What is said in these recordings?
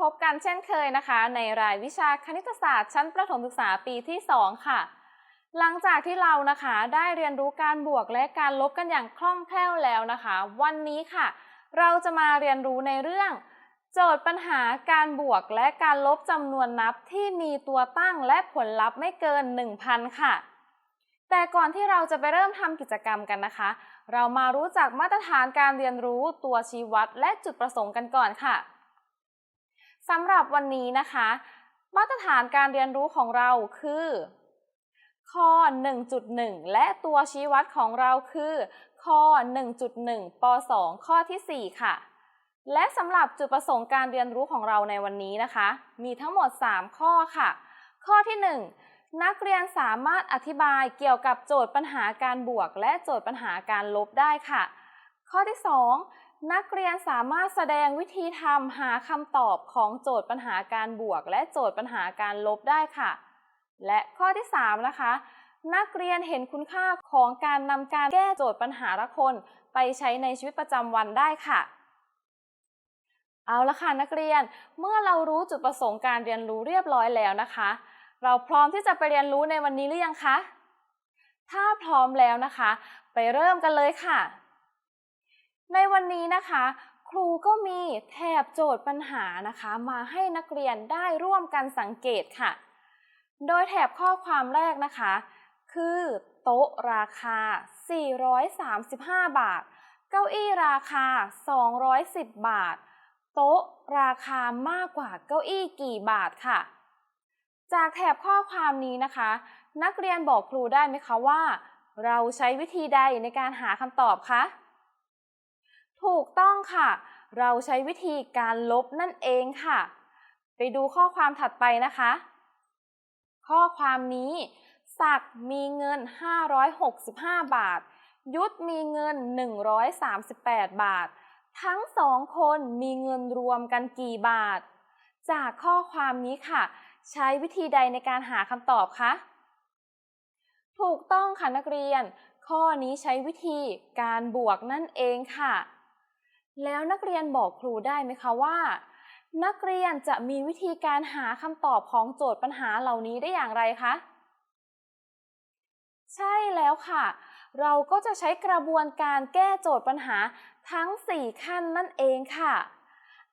พบกันเช่นเคยนะคะ ในรายวิชาคณิตศาสตร์ชั้นประถมศึกษาปีที่ 2 ค่ะ หลังจากที่เรานะคะได้เรียนรู้การบวกและการลบกันอย่างคล่องแคล่วแล้วนะคะ วันนี้ค่ะ เราจะมาเรียนรู้ในเรื่อง โจทย์ปัญหาการบวกและการลบจำนวนนับที่มีตัวตั้งและผลลัพธ์ไม่เกิน 1,000 ค่ะ แต่ก่อนที่เราจะไปเริ่มทำกิจกรรมกันนะคะ เรามารู้จักมาตรฐานการเรียนรู้ตัวชี้วัดและจุดประสงค์กันก่อนค่ะ สำหรับวันนี้นะคะ มาตรฐานการเรียนรู้ของเราคือ ข้อ 1.1 และตัวชี้วัดของเราคือ ข้อ 1.1ป .2 ข้อที่ 4 ค่ะ และสำหรับจุดประสงค์การเรียนรู้ของเราในวันนี้นะคะ มีทั้งหมด 3 ข้อค่ะ ข้อที่ 1 นักเรียนสามารถอธิบายเกี่ยวกับโจทย์ปัญหาการบวก และโจทย์ปัญหาการลบได้ค่ะ ข้อที่ 2 นักเรียนสามารถแสดงวิธีทำหาคำตอบของโจทย์ปัญหาการบวก และโจทย์ปัญหาการลบได้ค่ะ และข้อที่ 3 นะคะ นักเรียนเห็นคุณค่าของการนำการแก้โจทย์ปัญหาละคน ไปใช้ในชีวิตประจำวันได้ค่ะ เอาละค่ะนักเรียน เมื่อเรารู้จุดประสงค์การเรียนรู้เรียบร้อยแล้วนะคะ เราพร้อมที่จะไปเรียนรู้ในวันนี้หรือยังคะ ถ้าพร้อมแล้วนะคะ ไปเริ่มกันเลยค่ะ ในวันนี้นะคะ ครูก็มีแถบโจทย์ปัญหานะคะ มาให้นักเรียนได้ร่วมกันสังเกตค่ะ โดยแถบข้อความแรกนะคะ คือโต๊ะราคา 435 บาท เก้าอี้ราคา 210 บาท โต๊ะราคามากกว่าเก้าอี้กี่บาทค่ะ จากแถบข้อความนี้นะคะ นักเรียนบอกครูได้ไหมคะว่า เราใช้วิธีใดในการหาคำตอบคะ ถูกต้องค่ะ เราใช้วิธีการลบนั่นเองค่ะ ไปดูข้อความถัดไปนะคะ ข้อความนี้ ศักมีเงิน 565 บาท ยุทธมีเงิน 138 บาท ทั้งสองคนมีเงินรวมกันกี่บาท จากข้อความนี้ค่ะ ใช้วิธีใดในการหาคำตอบคะถูกต้องค่ะนักเรียน ข้อนี้ใช้วิธีการบวกนั่นเองค่ะ แล้วนักเรียนบอกครูได้ไหมคะว่า นักเรียนจะมีวิธีการหาคำตอบของโจทย์ปัญหาเหล่านี้ได้อย่างไรคะ ใช่แล้วค่ะ เราก็จะใช้กระบวนการแก้โจทย์ปัญหาทั้ง 4 ขั้นนั่นเองค่ะ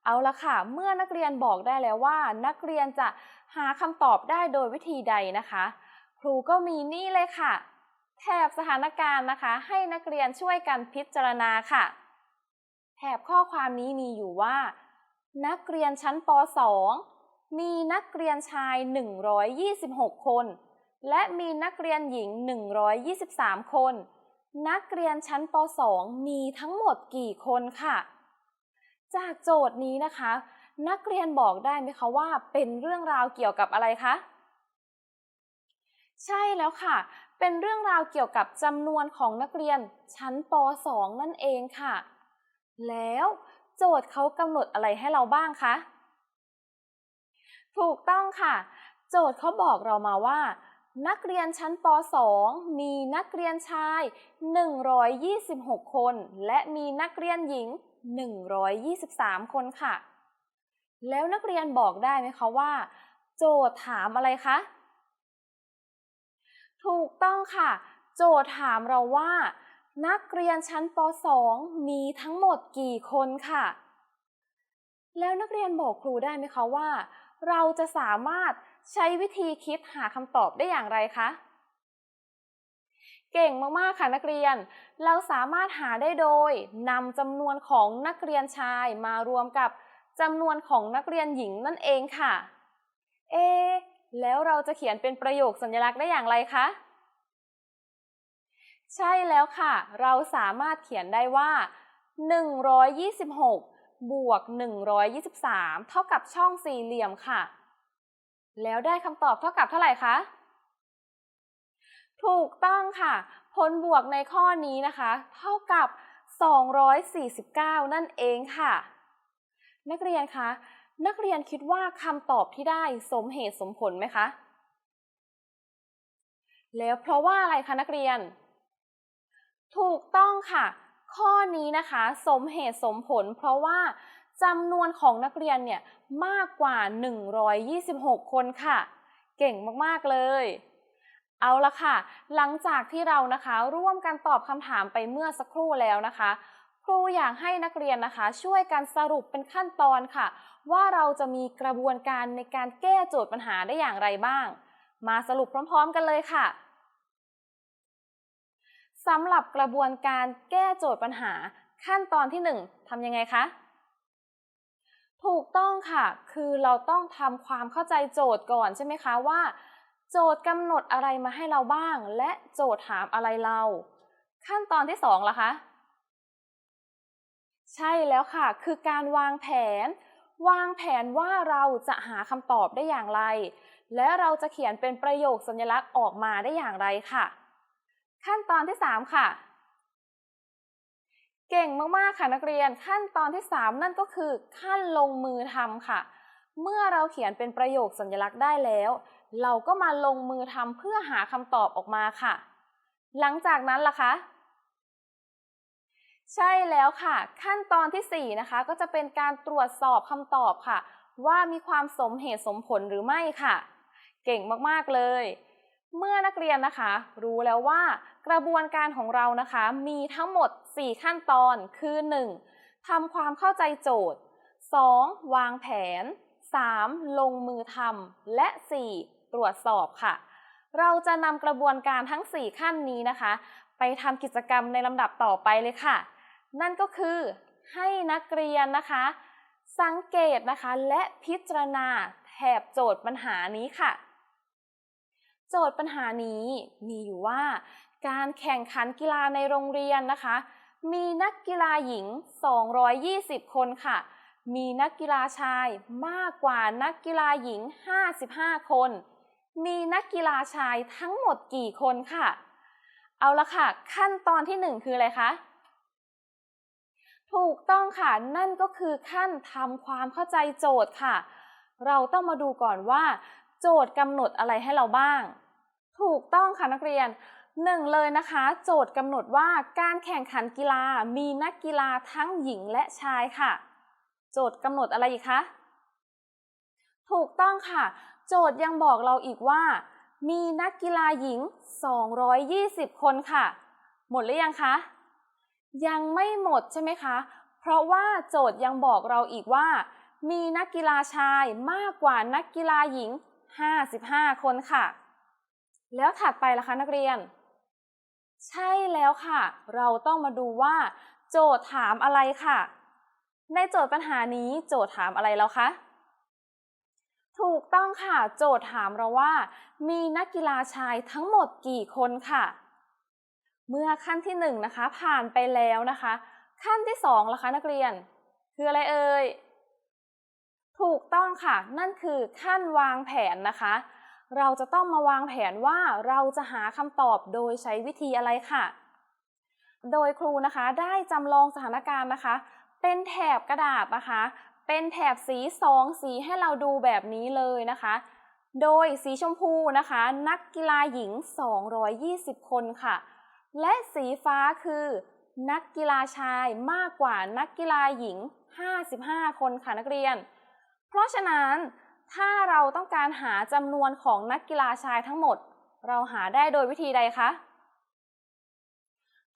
เอาละค่ะ เมื่อนักเรียนบอกได้แล้วว่า นักเรียนจะหาคำตอบได้โดยวิธีใดนะคะ ครูก็มีนี่เลยค่ะ แถบสถานการณ์นะคะ ให้นักเรียนช่วยกันพิจารณาค่ะ แถบข้อความนี้มีอยู่ว่า นักเรียนชั้นป .2 มีนักเรียนชาย 126 คน และมีนักเรียนหญิง 123 คน นักเรียนชั้นป .2 มีทั้งหมดกี่คนค่ะ จากโจทย์นี้นะคะ นักเรียนบอกได้ไหมคะว่า เป็นเรื่องราวเกี่ยวกับอะไรคะใช่แล้วค่ะ เป็นเรื่องราวเกี่ยวกับจำนวนของนักเรียนชั้นป .2 นั่นเองค่ะ แล้วโจทย์เขากำหนดอะไรให้เราบ้างคะ ถูกต้องค่ะ โจทย์เขาบอกเรามาว่า นักเรียนชั้นป .2 มีนักเรียนชาย 126 คน และมีนักเรียนหญิง 123 คนค่ะ แล้วนักเรียนบอกได้ไหมคะว่า โจทย์ถามอะไรคะ ถูกต้องค่ะ โจทย์ถามเราว่า นักเรียนชั้นป .2 มีทั้งหมดกี่คนค่ะ แล้วนักเรียนบอกครูได้ไหมคะว่า เราจะสามารถใช้วิธีคิดหาคำตอบได้อย่างไรคะ เก่งมากๆค่ะนักเรียน เราสามารถหาได้โดยนำจำนวนของนักเรียนชายมารวมกับจำนวนของนักเรียนหญิงนั่นเองค่ะ เอ แล้วเราจะเขียนเป็นประโยคสัญลักษณ์ได้อย่างไรคะ ใช่แล้วค่ะ เราสามารถเขียนได้ว่า 126 บวก 123 เท่ากับช่องสี่เหลี่ยมค่ะ แล้วได้คำตอบเท่ากับเท่าไหร่คะ ถูกต้องค่ะ ผลบวกในข้อนี้นะคะ เท่ากับ 249 นั่นเองค่ะ นักเรียนคะ นักเรียนคิดว่าคำตอบที่ได้สมเหตุสมผลไหมคะ แล้วเพราะว่าอะไรคะนักเรียน ถูกต้องค่ะ ข้อนี้นะคะสมเหตุสมผล เพราะว่าจำนวนของนักเรียนเนี่ยมากกว่า 126 คนค่ะ เก่งมากๆเลย เอาละค่ะ หลังจากที่เรานะคะร่วมกันตอบคำถามไปเมื่อสักครู่แล้วนะคะครูอยากให้นักเรียนนะคะ ช่วยกันสรุปเป็นขั้นตอนค่ะ ว่าเราจะมีกระบวนการในการแก้โจทย์ปัญหาได้อย่างไรบ้าง มาสรุปพร้อม ๆ กันเลยค่ะ สำหรับกระบวนการแก้โจทย์ปัญหาขั้นตอนที่ 1ทำยังไงคะ ถูกต้องค่ะ คือเราต้องทำความเข้าใจโจทย์ก่อนใช่ไหมคะว่า โจทย์กำหนดอะไรมาให้เราบ้าง และโจทย์ถามอะไรเรา ขั้นตอนที่2ล่ะคะ ใช่แล้วค่ะ คือการวางแผน วางแผนว่าเราจะหาคำตอบได้อย่างไร และเราจะเขียนเป็นประโยคสัญลักษณ์ออกมาได้อย่างไรค่ะ ขั้นตอนที่ 3 ค่ะ เก่งมากๆค่ะนักเรียนขั้นตอนที่ 3 นั่นก็คือขั้นลงมือทำค่ะ เมื่อเราเขียนเป็นประโยคสัญลักษณ์ได้แล้ว เราก็มาลงมือทำเพื่อหาคำตอบออกมาค่ะ หลังจากนั้นล่ะคะใช่แล้วค่ะ ขั้นตอนที่ 4 นะคะ ก็จะเป็นการตรวจสอบคำตอบค่ะ ว่ามีความสมเหตุสมผลหรือไม่ค่ะ เก่งมาก ๆ เลย เมื่อนักเรียนนะคะ รู้แล้วว่ากระบวนการของเรานะคะ มีทั้งหมด 4 ขั้นตอนคือ 1. ทำความเข้าใจโจทย์ 2. วางแผน 3. ลงมือทำและ 4. ตรวจสอบค่ะ เราจะนำกระบวนการทั้ง 4 ขั้นนี้นะคะ ไปทำกิจกรรมในลำดับต่อไปเลยค่ะ นั่นก็คือให้นักเรียนนะคะ สังเกตนะคะและพิจารณาแถบโจทย์ปัญหานี้ค่ะ โจทย์ปัญหานี้มีอยู่ว่า การแข่งขันกีฬาในโรงเรียนนะคะ มีนักกีฬาหญิง 220 คนค่ะ มีนักกีฬาชายมากกว่านักกีฬาหญิง 55 คน มีนักกีฬาชายทั้งหมดกี่คนค่ะ เอาละค่ะ ขั้นตอนที่ 1 คืออะไรคะถูกต้องค่ะ นั่นก็คือขั้นทำความเข้าใจโจทย์ค่ะ เราต้องมาดูก่อนว่า โจทย์กำหนดอะไรให้เราบ้าง ถูกต้องค่ะนักเรียนหนึ่งเลยนะคะ โจทย์กำหนดว่าการแข่งขันกีฬามีนักกีฬาทั้งหญิงและชายค่ะ โจทย์กำหนดอะไรอีกคะถูกต้องค่ะ โจทย์ยังบอกเราอีกว่า มีนักกีฬาหญิง 220 คนค่ะ หมดหรือยังคะ ยังไม่หมดใช่ไหมคะ เพราะว่าโจทย์ยังบอกเราอีกว่า มีนักกีฬาชายมากกว่านักกีฬาหญิง 55 คนค่ะ แล้วถัดไปล่ะคะนักเรียน ใช่แล้วค่ะ เราต้องมาดูว่า โจทย์ถามอะไรค่ะ ในโจทย์ปัญหานี้โจทย์ถามอะไรแล้วคะถูกต้องค่ะ โจทย์ถามเราว่า มีนักกีฬาชายทั้งหมดกี่คนค่ะ เมื่อขั้นที่หนึ่งนะคะ ผ่านไปแล้วนะคะ ขั้นที่สองล่ะคะ นักเรียน คืออะไรเอ่ย ถูกต้องค่ะ นั่นคือขั้นวางแผนนะคะ เราจะต้องมาวางแผนว่าเราจะหาคำตอบโดยใช้วิธีอะไรค่ะ โดยครูนะคะได้จำลองสถานการณ์นะคะ เป็นแถบกระดาษนะคะ เป็นแถบสีสองสีให้เราดูแบบนี้เลยนะคะ โดยสีชมพูนะคะ นักกีฬาหญิง 220 คนค่ะ และสีฟ้าคือ นักกีฬาชายมากกว่านักกีฬาหญิง 55 คนค่ะนักเรียน เพราะฉะนั้นถ้าเราต้องการหาจำนวนของนักกีฬาชายทั้งหมด เราหาได้โดยวิธีใดคะ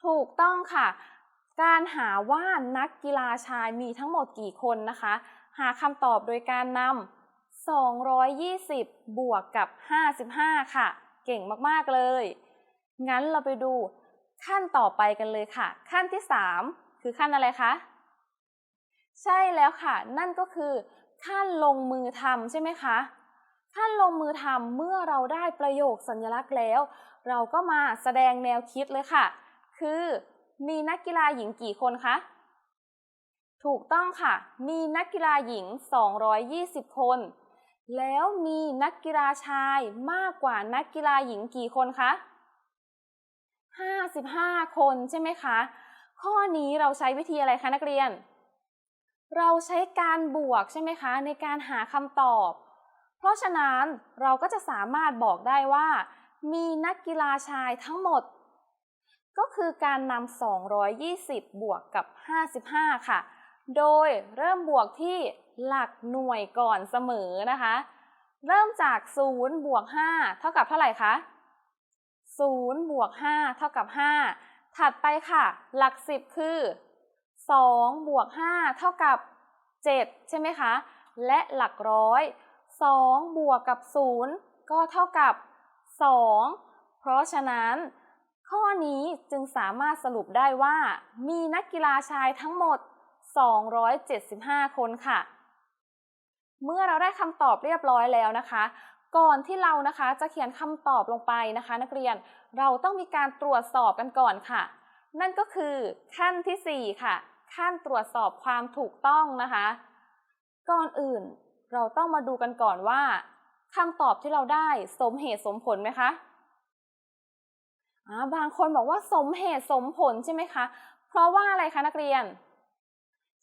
ถูกต้องค่ะ การหาว่านักกีฬาชายมีทั้งหมดกี่คนนะคะ หาคำตอบโดยการนำ220 บวกกับ 55 ค่ะ เก่งมากๆเลย งั้นเราไปดูขั้นต่อไปกันเลยค่ะ ขั้นที่ 3 คือขั้นอะไรคะ ใช่แล้วค่ะ นั่นก็คือ ขั้นลงมือทำใช่ไหมคะขั้นลงมือทำเมื่อเราได้ประโยคสัญลักษณ์แล้ว เราก็มาแสดงแนวคิดเลยค่ะ คือมีนักกีฬาหญิงกี่คนคะ ถูกต้องค่ะ มีนักกีฬาหญิง 220 คน แล้วมีนักกีฬาชายมากกว่านักกีฬาหญิงกี่คนคะ 55 คนใช่ไหมคะ ข้อนี้เราใช้วิธีอะไรคะนักเรียน เราใช้การบวกใช่ไหมคะ ในการหาคำตอบ เพราะฉะนั้นเราก็จะสามารถบอกได้ว่า มีนักกีฬาชายทั้งหมด ก็คือการนำ220 บวกกับ 55 ค่ะ โดยเริ่มบวกที่หลักหน่วยก่อนเสมอนะคะ เริ่มจาก 0 บวก 5 เท่ากับเท่าไหร่คะ 0 บวก 5 เท่ากับ 5 ถัดไปค่ะ หลัก 10 คือ 2บวก5เท่ากับ 7 ใช่ไหมคะ และหลักร้อย 2 บวกกับ 0 ก็เท่ากับ 2 เพราะฉะนั้น ข้อนี้จึงสามารถสรุปได้ว่า มีนักกีฬาชายทั้งหมด 275 คนค่ะ เมื่อเราได้คำตอบเรียบร้อยแล้วนะคะ ก่อนที่เรานะคะจะเขียนคำตอบลงไปนะคะ นักเรียนเราต้องมีการตรวจสอบกันก่อนค่ะ นั่นก็คือขั้นที่ 4 ค่ะ ขั้นตรวจสอบความถูกต้องนะคะ ก่อนอื่นเราต้องมาดูกันก่อนว่าคำตอบที่เราได้สมเหตุสมผลไหมคะบางคนบอกว่าสมเหตุสมผลใช่ไหมคะ เพราะว่าอะไรคะนักเรียน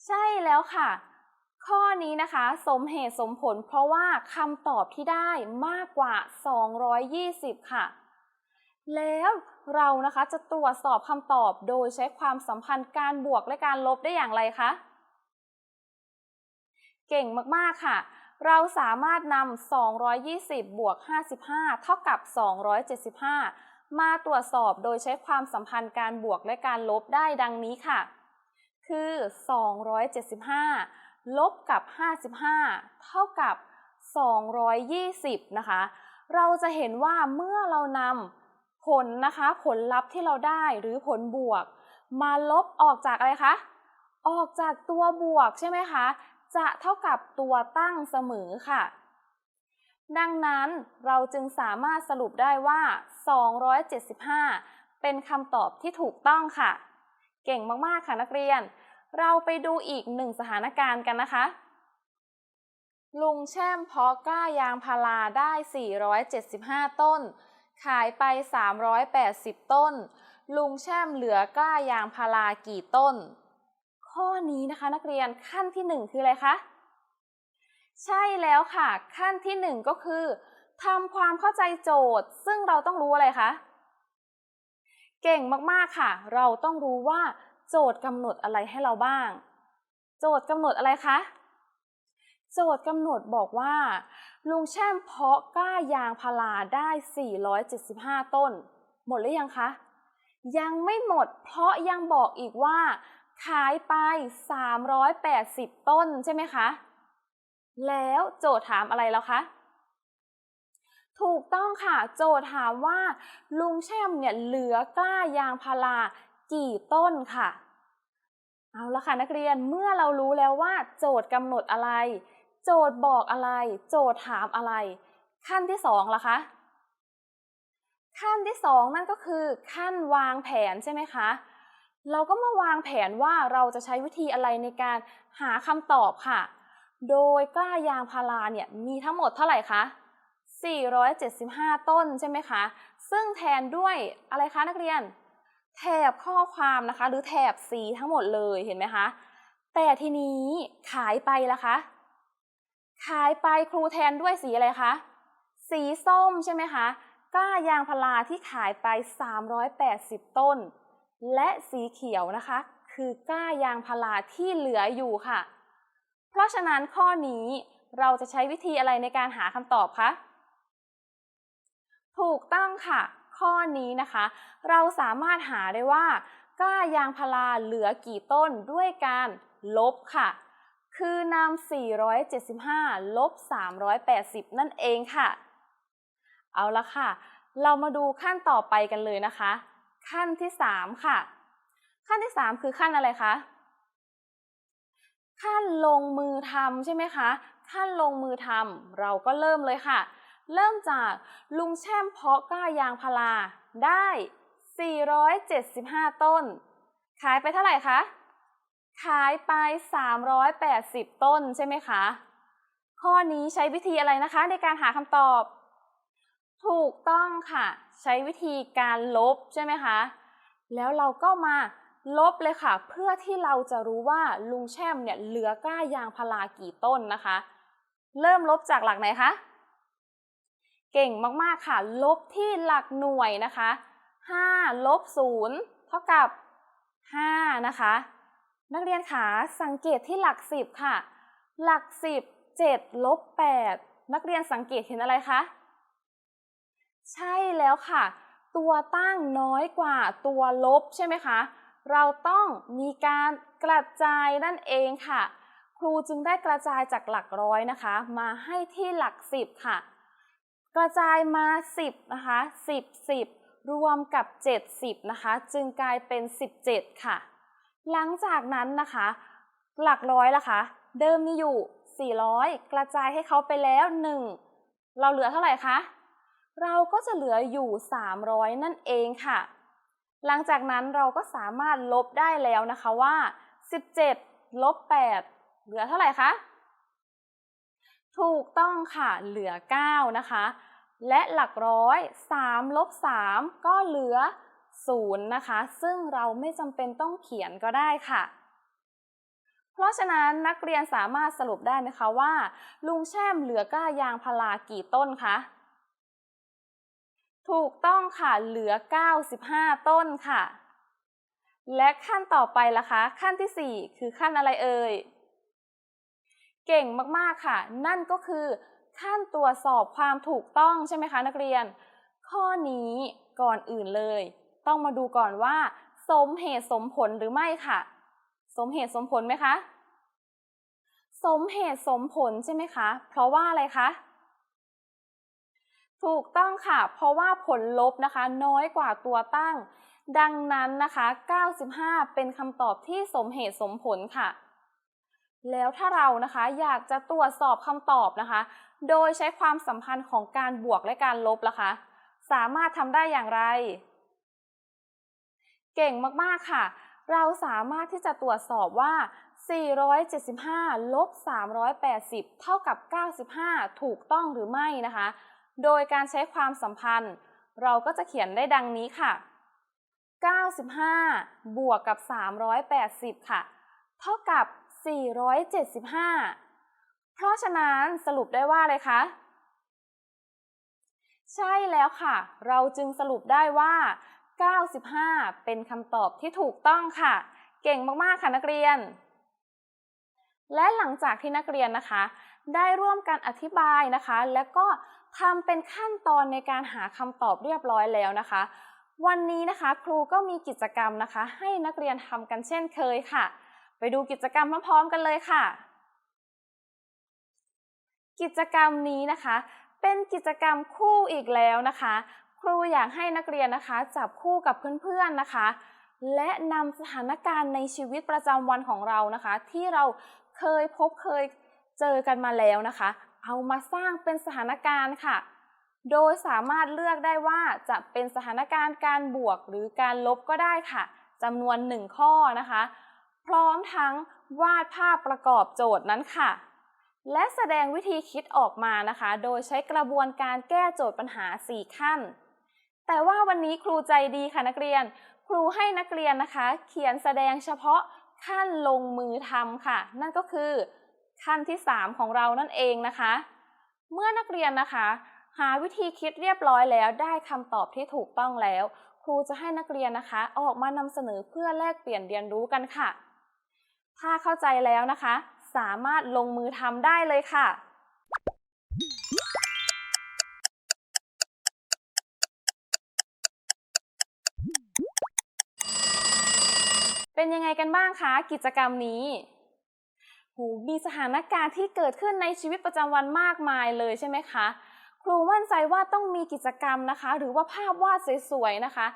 ใช่แล้วค่ะ ข้อนี้นะคะ สมเหตุสมผล เพราะว่าคำตอบที่ได้มากกว่า 220 ค่ะ แล้วเรานะคะจะตรวจสอบคำตอบโดยใช้ความสัมพันธ์การบวกและการลบได้อย่างไรคะ เก่งมากๆค่ะ เราสามารถนำ 220 บวก 55 เท่ากับ 275 มาตรวจสอบโดยใช้ความสัมพันธ์การบวกและการลบได้ดังนี้ค่ะ คือ 275 ลบกับ 55 เท่ากับ 220 นะคะ เราจะเห็นว่าเมื่อเรานำ ผลนะคะผลลัพธ์ที่เราได้หรือผลบวก มาลบออกจากอะไรคะ ออกจากตัวบวกใช่ไหมคะ จะเท่ากับตัวตั้งเสมอค่ะ ดังนั้นเราจึงสามารถสรุปได้ว่า 275 เป็นคำตอบที่ถูกต้องค่ะ เก่งมาก ๆ ค่ะนักเรียน เราไปดูอีกหนึ่งสถานการณ์กันนะคะ ลุงแช่มเพาะกล้ายางพาราได้ 475 ต้น ขายไป 380 ต้น ลุงแช่มเหลือกล้ายางพารากี่ต้น ข้อนี้นะคะนักเรียนขั้นที่ 1 คืออะไรคะ ใช่แล้วค่ะ ขั้นที่ 1 ก็คือทำความเข้าใจโจทย์ ซึ่งเราต้องรู้อะไรคะ เก่งมากๆค่ะ เราต้องรู้ว่าโจทย์กำหนดอะไรให้เราบ้าง โจทย์กำหนดอะไรคะ โจทย์กำหนดบอกว่า ลุงแช่มเพาะกล้ายางพาราได้ 475 ต้น หมดหรือยังคะ ยังไม่หมดเพราะยังบอกอีกว่า ขายไป 380 ต้นใช่ไหมคะ แล้วโจทย์ถามอะไรแล้วคะ ถูกต้องค่ะ โจทย์ถามว่า ลุงแช่มเนี่ยเหลือกล้ายางพารากี่ต้นค่ะ เอาละค่ะนักเรียนเมื่อเรารู้แล้วว่า โจทย์กำหนดอะไร โจทย์บอกอะไร โจทย์ถามอะไร ขั้นที่สองล่ะคะ ขั้นที่สองนั่นก็คือขั้นวางแผนใช่ไหมคะ เราก็มาวางแผนว่าเราจะใช้วิธีอะไรในการหาคำตอบค่ะ โดยกล้ายางพาราเนี่ยมีทั้งหมดเท่าไหร่คะ475 ต้นใช่ไหมคะ ซึ่งแทนด้วยอะไรคะนักเรียน แถบข้อความนะคะ หรือแถบสีทั้งหมดเลยเห็นไหมคะ แต่ทีนี้ขายไปละคะ ขายไปครูแทนด้วยสีอะไรคะ สีส้มใช่ไหมคะ กล้ายางพาราที่ขายไป 380 ต้น และสีเขียวนะคะ คือกล้ายางพาราที่เหลืออยู่ค่ะ เพราะฉะนั้นข้อนี้เราจะใช้วิธีอะไรในการหาคำตอบคะ ถูกต้องค่ะ ข้อนี้นะคะ เราสามารถหาได้ว่า กล้ายางพาราเหลือกี่ต้นด้วยการลบค่ะ คือนำ475 ลบ 380 นั่นเองค่ะ เอาละค่ะ เรามาดูขั้นต่อไปกันเลยนะคะ ขั้นที่ 3 ค่ะ ขั้นที่ 3 คือขั้นอะไรคะ ขั้นลงมือทำใช่ไหมคะ ขั้นลงมือทำเราก็เริ่มเลยค่ะ เริ่มจากลุงแช่มเพาะก้ายางพาราได้ 475 ต้น ขายไปเท่าไหร่คะ ขายไป 380 ต้นใช่ไหมคะ ข้อนี้ใช้วิธีอะไรนะคะ ในการหาคำตอบ ถูกต้องค่ะ ใช้วิธีการลบใช่ไหมคะ แล้วเราก็มาลบเลยค่ะ เพื่อที่เราจะรู้ว่าลุงแช่มเนี่ยเหลือก้ายางพารากี่ต้นนะคะ เริ่มลบจากหลักไหนคะ เก่งมากๆค่ะ ลบที่หลักหน่วยนะคะ5ลบ0เท่ากับ 5 นะคะ นักเรียนขาสังเกตที่หลัก10ค่ะ หลัก10 7ลบ8นักเรียนสังเกตเห็นอะไรคะใช่แล้วค่ะ ตัวตั้งน้อยกว่าตัวลบใช่ไหมคะ เราต้องมีการกระจายนั่นเองค่ะ ครูจึงได้กระจายจากหลักร้อยนะคะ มาให้ที่หลัก10ค่ะ กระจายมา 10 นะคะ 10 10 รวมกับ 70 นะคะ จึงกลายเป็น 17 ค่ะ หลังจากนั้นนะคะ หลักร้อยละคะ เดิมมีอยู่ 400 กระจายให้เขาไปแล้ว 1 เราเหลือเท่าไหร่คะ เราก็จะเหลืออยู่ 300 นั่นเองค่ะ หลังจากนั้นเราก็สามารถลบได้แล้วนะคะว่า 17 ลบ 8 เหลือเท่าไหร่คะ ถูกต้องค่ะ เหลือ 9 นะคะ และหลักร้อย 3 ลบ 3 ก็เหลือ 0 นะคะ ซึ่งเราไม่จำเป็นต้องเขียนก็ได้ค่ะ เพราะฉะนั้นนักเรียนสามารถสรุปได้ไหมคะว่า ลุงแช่มเหลือก้ายางพารากี่ต้นคะ ถูกต้องค่ะ เหลือ 95 ต้นค่ะ และขั้นต่อไปล่ะคะ ขั้นที่ 4 คือขั้นอะไรเอ่ย เก่งมากๆค่ะ นั่นก็คือขั้นตรวจสอบความถูกต้องใช่ไหมคะ นักเรียน ข้อนี้ก่อนอื่นเลย ต้องมาดูก่อนว่า สมเหตุสมผลหรือไม่ค่ะ สมเหตุสมผลไหมคะ สมเหตุสมผลใช่ไหมคะ เพราะว่าอะไรคะถูกต้องค่ะ เพราะว่าผลลบนะคะ น้อยกว่าตัวตั้ง ดังนั้นนะคะ 95 เป็นคำตอบที่สมเหตุสมผลค่ะ แล้วถ้าเรานะคะอยากจะตรวจสอบคำตอบนะคะ โดยใช้ความสัมพันธ์ของการบวกและการลบล่ะคะ สามารถทำได้อย่างไร เก่งมากๆค่ะ เราสามารถที่จะตรวจสอบว่า 475 ลบ 380 เท่ากับ 95 ถูกต้องหรือไม่นะคะ โดยการใช้ความสัมพันธ์ เราก็จะเขียนได้ดังนี้ค่ะ 95 บวกกับ 380 ค่ะ เท่ากับ 475 เพราะฉะนั้นสรุปได้ว่าอะไรคะ ใช่แล้วค่ะ เราจึงสรุปได้ว่า 95 เป็นคำตอบที่ถูกต้องค่ะ เก่งมาก ๆ ค่ะนักเรียน และหลังจากที่นักเรียนนะคะ ได้ร่วมกันอธิบายนะคะ แล้วก็ทำเป็นขั้นตอนในการหาคำตอบเรียบร้อยแล้วนะคะ วันนี้นะคะครูก็มีกิจกรรมนะคะ ให้นักเรียนทำกันเช่นเคยค่ะ ไปดูกิจกรรมพร้อมๆกันเลยค่ะ กิจกรรมนี้นะคะเป็นกิจกรรมคู่อีกแล้วนะคะ ครูอยากให้นักเรียนนะคะ จับคู่กับเพื่อนๆนะคะ และนำสถานการณ์ในชีวิตประจำวันของเรานะคะ ที่เราเคยพบเคยเจอกันมาแล้วนะคะ เอามาสร้างเป็นสถานการณ์ค่ะ โดยสามารถเลือกได้ว่าจะเป็นสถานการณ์การบวกหรือการลบก็ได้ค่ะจำนวนหนึ่งข้อนะคะ พร้อมทั้งวาดภาพประกอบโจทย์นั้นค่ะ และแสดงวิธีคิดออกมานะคะ โดยใช้กระบวนการแก้โจทย์ปัญหา 4 ขั้น แต่ว่าวันนี้ครูใจดีค่ะนักเรียน ครูให้นักเรียนนะคะ เขียนแสดงเฉพาะขั้นลงมือทำค่ะ นั่นก็คือขั้นที่ 3 ของเรานั่นเองนะคะ เมื่อนักเรียนนะคะ หาวิธีคิดเรียบร้อยแล้ว ได้คำตอบที่ถูกต้องแล้ว ครูจะให้นักเรียนนะคะ ออกมานำเสนอเพื่อแลกเปลี่ยนเรียนรู้กันค่ะ ถ้าเข้าใจแล้วนะคะ สามารถลงมือทำได้เลยค่ะ เป็นยังไงกันบ้างคะกิจกรรมนี้หูมีสถานการณ์ที่เกิดขึ้นในชีวิตประจำวันมากมายเลยใช่ไหมคะ ครูมั่นใจว่าต้องมีกิจกรรมนะคะ หรือว่าภาพวาดสวยๆนะคะ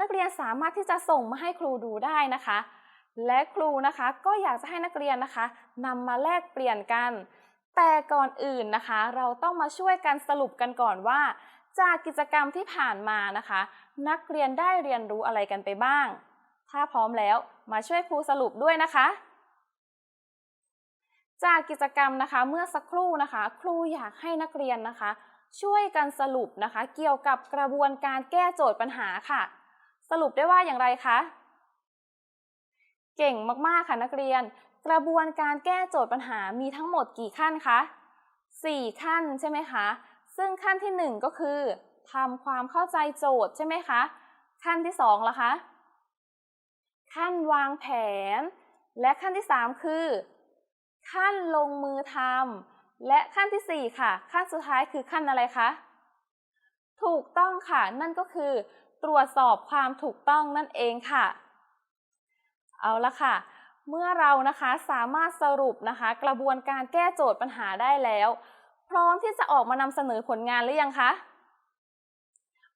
นักเรียนสามารถที่จะส่งมาให้ครูดูได้นะคะ และครูนะคะก็อยากจะให้นักเรียนนะคะนำมาแลกเปลี่ยนกัน แต่ก่อนอื่นนะคะ เราต้องมาช่วยกันสรุปกันก่อนว่า จากกิจกรรมที่ผ่านมานะคะ นักเรียนได้เรียนรู้อะไรกันไปบ้าง ถ้าพร้อมแล้วมาช่วยครูสรุปด้วยนะคะ จากกิจกรรมนะคะเมื่อสักครู่นะคะ ครูอยากให้นักเรียนนะคะ ช่วยกันสรุปนะคะ เกี่ยวกับกระบวนการแก้โจทย์ปัญหาค่ะ สรุปได้ว่าอย่างไรคะเก่งมากๆค่ะนักเรียน กระบวนการแก้โจทย์ปัญหามีทั้งหมดกี่ขั้นคะ4 ขั้นใช่ไหมคะ ซึ่งขั้นที่ 1 ก็คือทำความเข้าใจโจทย์ใช่ไหมคะ ขั้นที่2ล่ะคะ ขั้นวางแผน และขั้นที่ 3 คือ ขั้นลงมือทำและขั้นทีสี่ 4 ค่ะ ขั้นสุดท้ายคือขั้นอะไรคะถูกต้องค่ะ นั่นก็คือ ตรวจสอบความถูกต้องนั่นเองค่ะ เอาละค่ะ เมื่อเรานะคะสามารถสรุปนะคะ กระบวนการแก้โจทย์ปัญหาได้แล้ว พร้อมที่จะออกมานำเสนอผลงานหรือยังคะ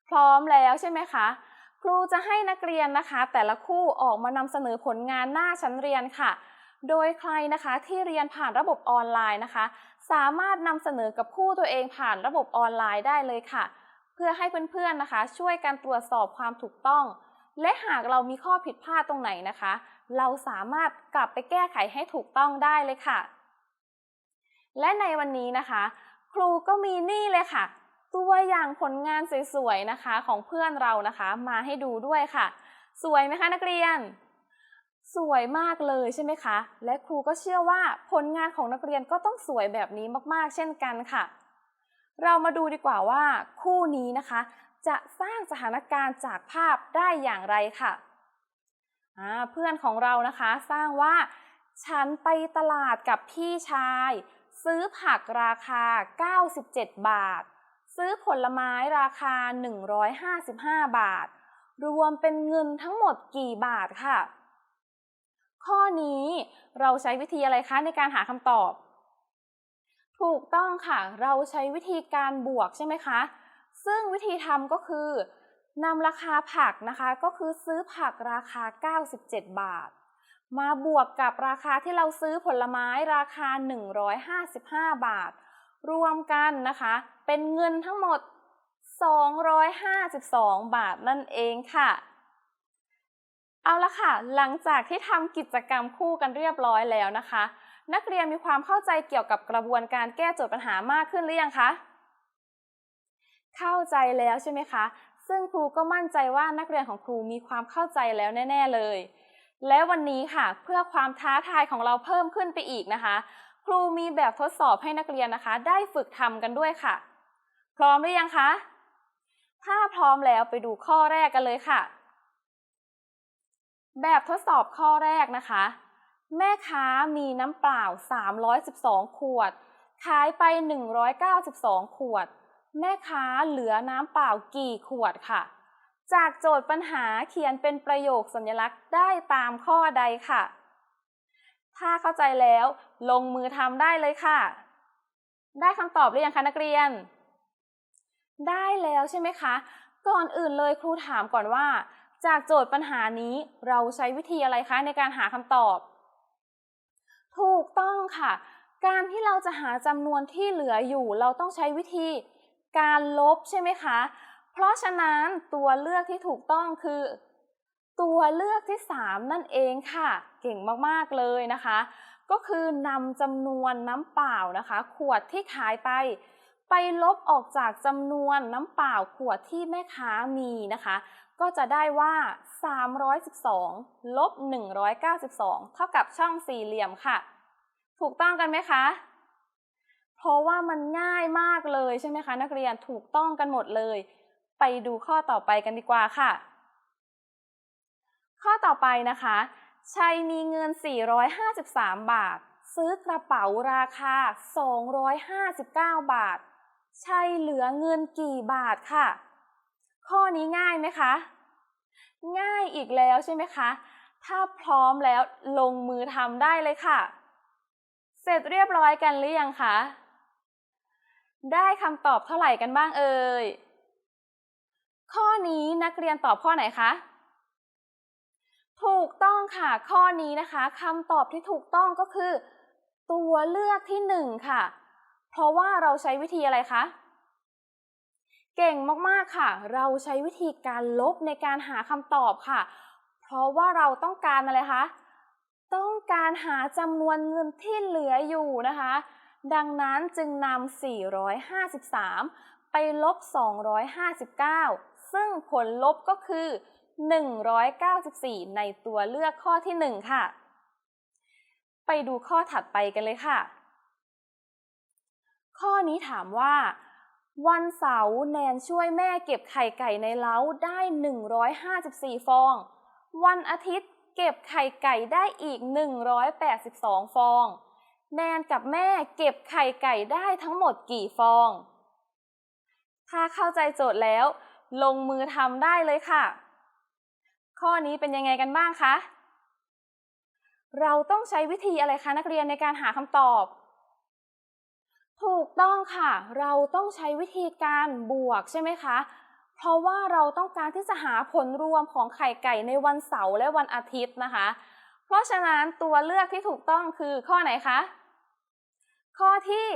พร้อมแล้วใช่ไหมคะ ครูจะให้นักเรียนนะคะ แต่ละคู่ออกมานำเสนอผลงานหน้าชั้นเรียนค่ะ โดยใครนะคะที่เรียนผ่านระบบออนไลน์นะคะ สามารถนำเสนอกับคู่ตัวเองผ่านระบบออนไลน์ได้เลยค่ะ เพื่อให้เพื่อนๆนะคะ ช่วยกันตรวจสอบความถูกต้อง และหากเรามีข้อผิดพลาดตรงไหนนะคะ เราสามารถกลับไปแก้ไขให้ถูกต้องได้เลยค่ะ และในวันนี้นะคะ ครูก็มีนี่เลยค่ะ ตัวอย่างผลงานสวยๆนะคะของเพื่อนเรานะคะมาให้ดูด้วยค่ะ สวยไหมคะนักเรียน สวยมากเลยใช่ไหมคะ และครูก็เชื่อว่าผลงานของนักเรียนก็ต้องสวยแบบนี้มากๆ เช่นกันค่ะ เรามาดูดีกว่าว่าคู่นี้นะคะ จะสร้างสถานการณ์จากภาพได้อย่างไรค่ะเพื่อนของเรานะคะสร้างว่า ฉันไปตลาดกับพี่ชาย ซื้อผักราคา 97 บาท ซื้อผลไม้ราคา 155 บาท รวมเป็นเงินทั้งหมดกี่บาทค่ะ ข้อนี้เราใช้วิธีอะไรคะในการหาคำตอบ ถูกต้องค่ะ เราใช้วิธีการบวกใช่ไหมคะ ซึ่งวิธีทำก็คือนำราคาผักนะคะ ก็คือซื้อผักราคา 97 บาท มาบวกกับราคาที่เราซื้อผลไม้ราคา 155 บาท รวมกันนะคะ เป็นเงินทั้งหมด 252 บาทนั่นเองค่ะ เอาละค่ะ หลังจากที่ทำกิจกรรมคู่กันเรียบร้อยแล้วนะคะ นักเรียนมีความเข้าใจเกี่ยวกับกระบวนการแก้โจทย์ปัญหามากขึ้นหรือยังคะ เข้าใจแล้วใช่ไหมคะ ซึ่งครูก็มั่นใจว่านักเรียนของครูมีความเข้าใจแล้วแน่ ๆเลยและวันนี้ค่ะเพื่อความท้าทายของเราเพิ่มขึ้นไปอีกนะคะ ครูมีแบบทดสอบให้นักเรียนนะคะ ได้ฝึกทำกันด้วยค่ะ พร้อมหรือยังคะ ถ้าพร้อมแล้วไปดูข้อแรกกันเลยค่ะ แบบทดสอบข้อแรกนะคะ แม่ค้ามีน้ำเปล่า 312 ขวด ขายไป 192 ขวด แม่ค้าเหลือน้ำเปล่ากี่ขวดค่ะ จากโจทย์ปัญหาเขียนเป็นประโยคสัญลักษณ์ได้ตามข้อใดค่ะ ถ้าเข้าใจแล้ว ลงมือทำได้เลยค่ะ ได้คำตอบหรือยังคะนักเรียน ได้แล้วใช่ไหมคะ ก่อนอื่นเลยครูถามก่อนว่า จากโจทย์ปัญหานี้เราใช้วิธีอะไรคะในการหาคำตอบ ถูกต้องค่ะ การที่เราจะหาจำนวนที่เหลืออยู่ เราต้องใช้วิธีการลบใช่ไหมคะ เพราะฉะนั้นตัวเลือกที่ถูกต้องคือ ตัวเลือกที่ 3 นั่นเองค่ะ เก่งมากๆเลยนะคะ ก็คือนำจำนวนน้ำเปล่านะคะ ขวดที่ขายไป ไปลบออกจากจำนวนน้ำเปล่าขวดที่แม่ค้ามีนะคะ ก็จะได้ว่า 312 ลบ 192 เท่ากับช่องสี่เหลี่ยมค่ะ ถูกต้องกันไหมคะเพราะว่ามันง่ายมากเลยใช่ไหมคะ นักเรียนถูกต้องกันหมดเลย ไปดูข้อต่อไปกันดีกว่าค่ะ ข้อต่อไปนะคะ ชัยมีเงิน 453 บาท ซื้อกระเป๋าราคา 259 บาท ชัยเหลือเงินกี่บาทค่ะ ข้อนี้ง่ายไหมคะ ง่ายอีกแล้วใช่ไหมคะ ถ้าพร้อมแล้วลงมือทำได้เลยค่ะ เสร็จเรียบร้อยกันหรือยังคะ ได้คำตอบเท่าไหร่กันบ้างเอ่ย ข้อนี้นักเรียนตอบข้อไหนคะ ถูกต้องค่ะ ข้อนี้นะคะคำตอบที่ถูกต้องก็คือ ตัวเลือกที่หนึ่งค่ะ เพราะว่าเราใช้วิธีอะไรคะ เก่งมากๆค่ะ เราใช้วิธีการลบในการหาคำตอบค่ะ เพราะว่าเราต้องการอะไรคะ ต้องการหาจำนวนเงินที่เหลืออยู่นะคะ ดังนั้นจึงนำ453 ไปลบ 259 ซึ่งผลลบก็คือ 194 ในตัวเลือกข้อที่ 1 ค่ะ ไปดูข้อถัดไปกันเลยค่ะ ข้อนี้ถามว่า วันเสาร์แนนช่วยแม่เก็บไข่ไก่ในเล้าได้ 154 ฟอง วันอาทิตย์เก็บไข่ไก่ได้อีก 182 ฟอง แนนกับแม่เก็บไข่ไก่ได้ทั้งหมดกี่ฟอง ถ้าเข้าใจโจทย์แล้ว ลงมือทำได้เลยค่ะ ข้อนี้เป็นยังไงกันบ้างคะ เราต้องใช้วิธีอะไรคะนักเรียนในการหาคำตอบ ถูกต้องค่ะ เราต้องใช้วิธีการบวกใช่ไหมคะ เพราะว่าเราต้องการที่จะหาผลรวมของไข่ไก่ในวันเสาร์และวันอาทิตย์นะคะ เพราะฉะนั้นตัวเลือกที่ถูกต้องคือข้อไหนคะ ข้อที่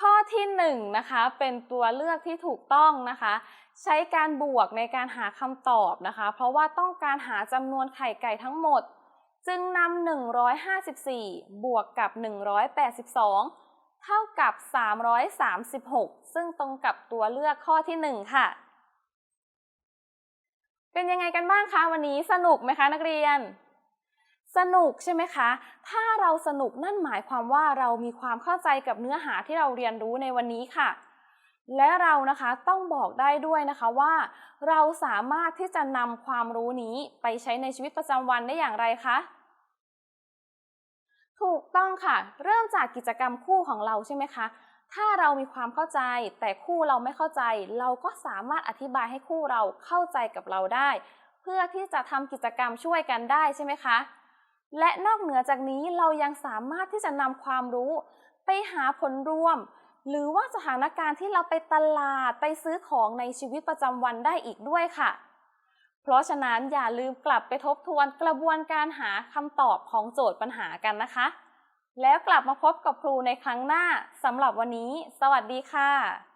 ข้อที่หนึ่งนะคะเป็นตัวเลือกที่ถูกต้องนะคะ ใช้การบวกในการหาคำตอบนะคะ เพราะว่าต้องการหาจำนวนไข่ไก่ทั้งหมด จึงนำ154 บวกกับ 182 เท่ากับ 336 ซึ่งตรงกับตัวเลือกข้อที่ 1 ค่ะ เป็นยังไงกันบ้างคะวันนี้สนุกไหมคะนักเรียน สนุกใช่ไหมคะ ถ้าเราสนุกนั่นหมายความว่าเรามีความเข้าใจกับเนื้อหาที่เราเรียนรู้ในวันนี้ค่ะ และเรานะคะต้องบอกได้ด้วยนะคะว่า เราสามารถที่จะนำความรู้นี้ไปใช้ในชีวิตประจำวันได้อย่างไรคะ ถูกต้องค่ะ เริ่มจากกิจกรรมคู่ของเราใช่ไหมคะ ถ้าเรามีความเข้าใจ แต่คู่เราไม่เข้าใจ เราก็สามารถอธิบายให้คู่เราเข้าใจกับเราได้ เพื่อที่จะทำกิจกรรมช่วยกันได้ใช่ไหมคะ และนอกเหนือจากนี้เรายังสามารถที่จะนำความรู้ ไปหาผลรวม หรือว่าสถานการณ์ที่เราไปตลาดไปซื้อของในชีวิตประจำวันได้อีกด้วยค่ะ เพราะฉะนั้นอย่าลืมกลับไปทบทวนกระบวนการหาคำตอบของโจทย์ปัญหากันนะคะ แล้วกลับมาพบกับครูในครั้งหน้าสำหรับวันนี้ สวัสดีค่ะ